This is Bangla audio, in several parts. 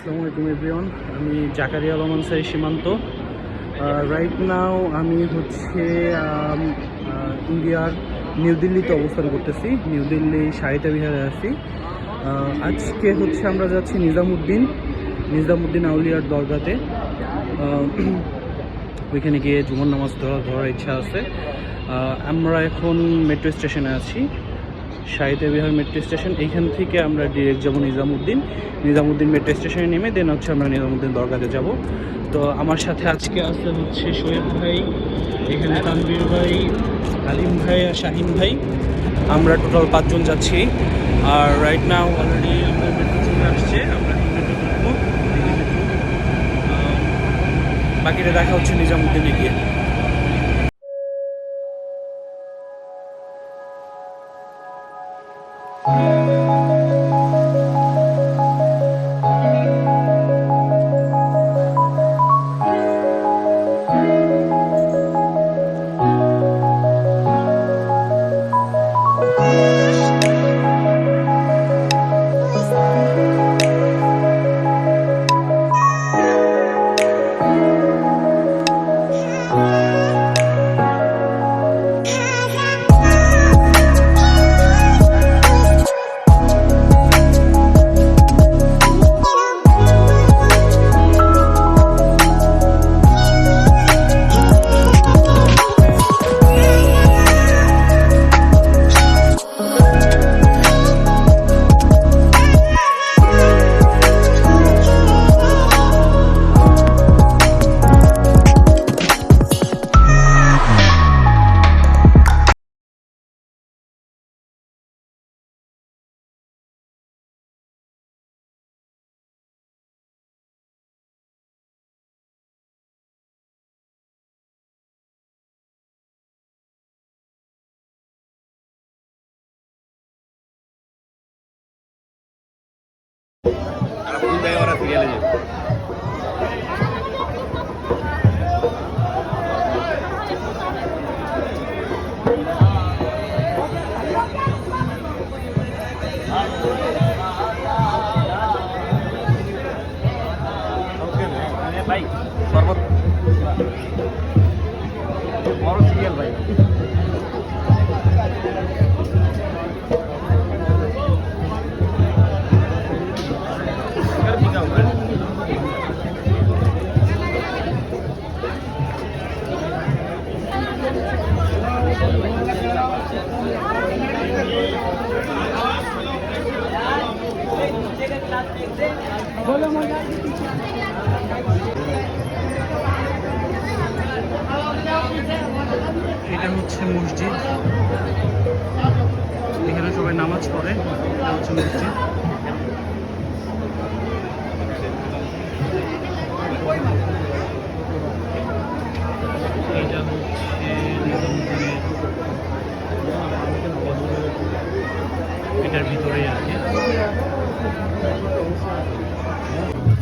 আসসালামু আলাইকুম এভরিওয়ান আমি জাকারিয়া আলম আনসারি সীমান্ত। রাইট নাও আমি হচ্ছে ইন্ডিয়ার নিউ দিল্লিতে অবস্থান করতেছি। নিউ দিল্লি সাহিতা বিহারে আছি। আজকে হচ্ছে আমরা যাচ্ছি নিজামুদ্দিন নিজামুদ্দিন আউলিয়ার দরগাতে। ওইখানে গিয়ে জুমার নামাজ ধরা, ধরার ইচ্ছা আছে। আমরা এখন মেট্রো স্টেশনে আছি। শাহিদে বিহার মেট্রো স্টেশন এইখান থেকে আমরা ডিরেক্ট যাব নিজামুদ্দিন। নিজামুদ্দিন মেট্রো স্টেশনে নেমে দেন হচ্ছে আমরা নিজামুদ্দিন দরগাতে যাব। তো আমার সাথে আজকে আছে হচ্ছে শোয়েব ভাই, এখানে তানভীর ভাই, আলিম ভাই আর শাহিন ভাই। আমরা টোটাল পাঁচজন যাচ্ছি। আর রাইট নাও অলরেডি আমাদের মেট্রো চলে আসছে। আমরা বাকিটা দেখা হচ্ছে নিজামুদ্দিনে গিয়ে। ভাই এটা হচ্ছে মসজিদ। এখানে সবাই নামাজ পড়ে এটা হচ্ছে মসজিদ। এটার ভিতরেই কি।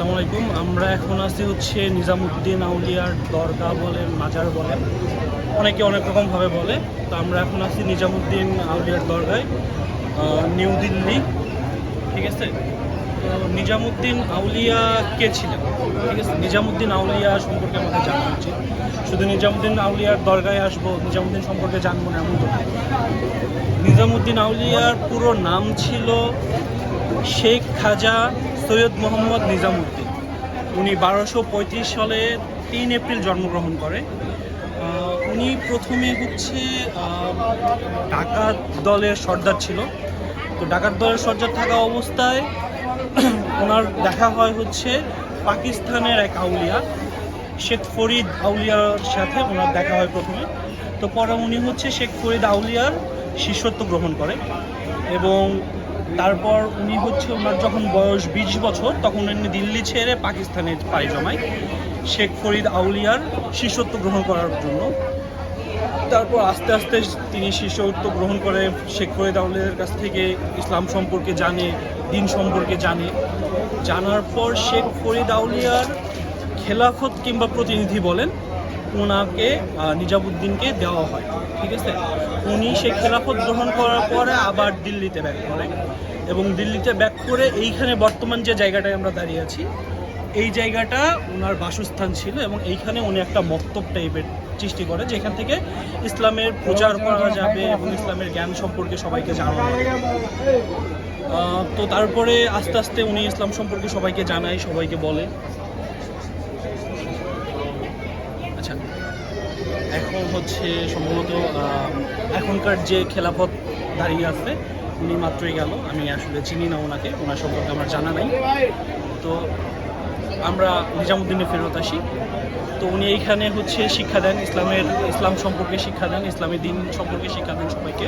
আসসালামু আলাইকুম। আমরা এখন আছি হচ্ছে নিজামুদ্দিন আউলিয়ার দরগা বলে মাজার বলে। অনেকে অনেক রকমভাবে বলে। তো আমরা এখন আছি নিজামুদ্দিন আউলিয়ার দরগায় নিউ দিল্লি। ঠিক আছে? তো নিজামুদ্দিন আউলিয়া কে ছিলেন? ঠিক আছে? নিজামুদ্দিন আউলিয়া সম্পর্কে আমাদের জানা উচিত। শুধু নিজামুদ্দিন আউলিয়ার দরগায় আসব, নিজামুদ্দিন সম্পর্কে জানব না এমন তো নিজামুদ্দিন আউলিয়ার পুরো নাম ছিল শেখ খাজা সৈয়দ মোহাম্মদ নিজামুদ্দিন উনি বারোশো পঁয়ত্রিশ সালে তিন এপ্রিল জন্মগ্রহণ করে। উনি প্রথমে হচ্ছে ডাকাত দলের সর্দার ছিল। তো ডাকাত দলের সর্দার থাকা অবস্থায় ওনার দেখা হয় হচ্ছে পাকিস্তানের এক আউলিয়া, শেখ ফরিদ আউলিয়ার সাথে ওনার দেখা হয় প্রথমে। তো পরে উনি হচ্ছে শেখ ফরিদ আউলিয়ার শিষ্যত্ব গ্রহণ করে এবং তারপর উনি হচ্ছে ওনার যখন বয়স বিশ বছর, তখন উনি দিল্লি ছেড়ে পাকিস্তানে পাড়ি জমায়। শেখ ফরিদ আউলিয়ার শিষ্যত্ব গ্রহণ করার জন্য। তারপর আস্তে আস্তে তিনি শিষ্যত্ব গ্রহণ করে শেখ ফরিদ আউলিয়ার কাছ থেকে ইসলাম সম্পর্কে জানে, দিন সম্পর্কে জানে। জানার পর শেখ ফরিদ আউলিয়ার খেলাফত কিংবা প্রতিনিধি বলেন ওনাকে নিজামুদ্দিনকে দেওয়া হয়, ঠিক আছে উনি সেই খেলাফত গ্রহণ করার পরে আবার দিল্লিতে ব্যাক করেন এবং দিল্লিতে ব্যাক করে এইখানে বর্তমান যে জায়গাটায় আমরা দাঁড়িয়ে আছি, এই জায়গাটা ওনার বাসস্থান ছিল এবং এইখানে উনি একটা মক্তব টাইপের সৃষ্টি করে, যেখান থেকে ইসলামের প্রচার করা যাবে এবং ইসলামের জ্ঞান সম্পর্কে সবাইকে জানানো। তো তারপরে আস্তে আস্তে উনি ইসলাম সম্পর্কে সবাইকে জানায়, সবাইকে বলে এখন হচ্ছে সম্ভবত এখনকার যে খেলাফত দাঁড়িয়ে আছে, উনি মাত্রই গেল। আমি আসলে চিনি না ওনাকে, ওনার সম্পর্কে আমার জানা নাই। তো আমরা নিজামুদ্দিনে ফেরত আসি। তো উনি এইখানে হচ্ছে শিক্ষা দেন, ইসলামের, ইসলাম সম্পর্কে শিক্ষা দেন, ইসলামী দিন সম্পর্কে শিক্ষা দেন সবাইকে।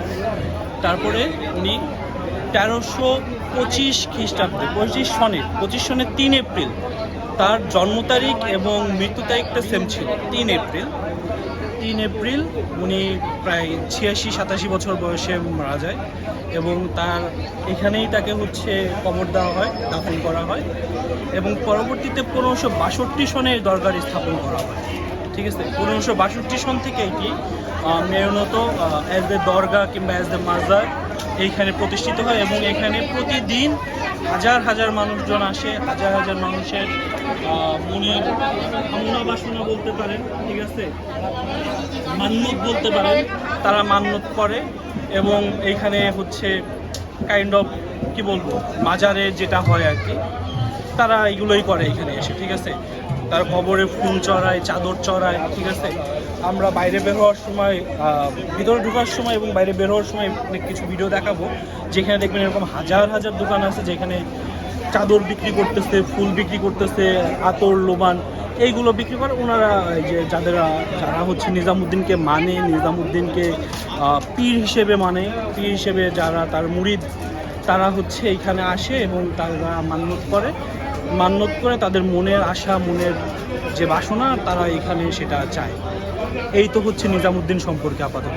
তারপরে উনি তেরোশো পঁচিশ খ্রিস্টাব্দে, পঁচিশ সনের পঁচিশ সনের তিন এপ্রিল, তার জন্ম তারিখ এবং মৃত্যু তারিখটা সেম ছিল, তিন এপ্রিল। তিন এপ্রিল উনি প্রায় ছিয়াশি, সাতাশি বছর বয়সে মারা যায় এবং তার এখানেই তাকে হচ্ছে কবর দেওয়া হয়, দাফন করা হয় এবং পরবর্তীতে পনেরোশো বাষট্টি সনে এই দরগার স্থাপন করা হয়। ঠিক আছে? পনেরোশো বাষট্টি সন থেকে এটি মেয়নত অ্যাজ দ্য দরগা কিংবা অ্যাজ দ্য মাজার এইখানে প্রতিষ্ঠিত হয় এবং এখানে প্রতিদিন হাজার হাজার মানুষজন আসে, হাজার হাজার মানুষের মনের কামনা বাসনা বলতে পারেন, ঠিক আছে? মান্যত বলতে পারেন, তারা মান্যত করে এবং এইখানে হচ্ছে কাইন্ড অফ কি বলব, মাজারে যেটা হয় আর কি, তারা এগুলোই করে এখানে এসে, ঠিক আছে? তার খবরে ফুল চড়ায়, চাদর চড়ায়, ঠিক আছে? আমরা বাইরে বের হওয়ার সময় ভিতরে ঢোকার সময় এবং বাইরে বের হওয়ার সময় অনেক কিছু ভিডিও দেখাবো। যেখানে দেখবেন এরকম হাজার হাজার দোকান আছে যেখানে চাদর বিক্রি করতেছে, ফুল বিক্রি করতেছে, আতর, লোবান, এইগুলো বিক্রি করে ওনারা যে যাদের, যারা হচ্ছে নিজামুদ্দিনকে মানে নিজামুদ্দিনকে পীর হিসেবে মানে পীর হিসেবে যারা তার মুরিদ, তারা হচ্ছে এইখানে আসে এবং তারা মান্যত করে। মান্যত করে তাদের মনের আশা, মনের যে বাসনা, তারা এখানে সেটা চায়। এই তো হচ্ছে নিজামুদ্দিন সম্পর্কে আপাতত।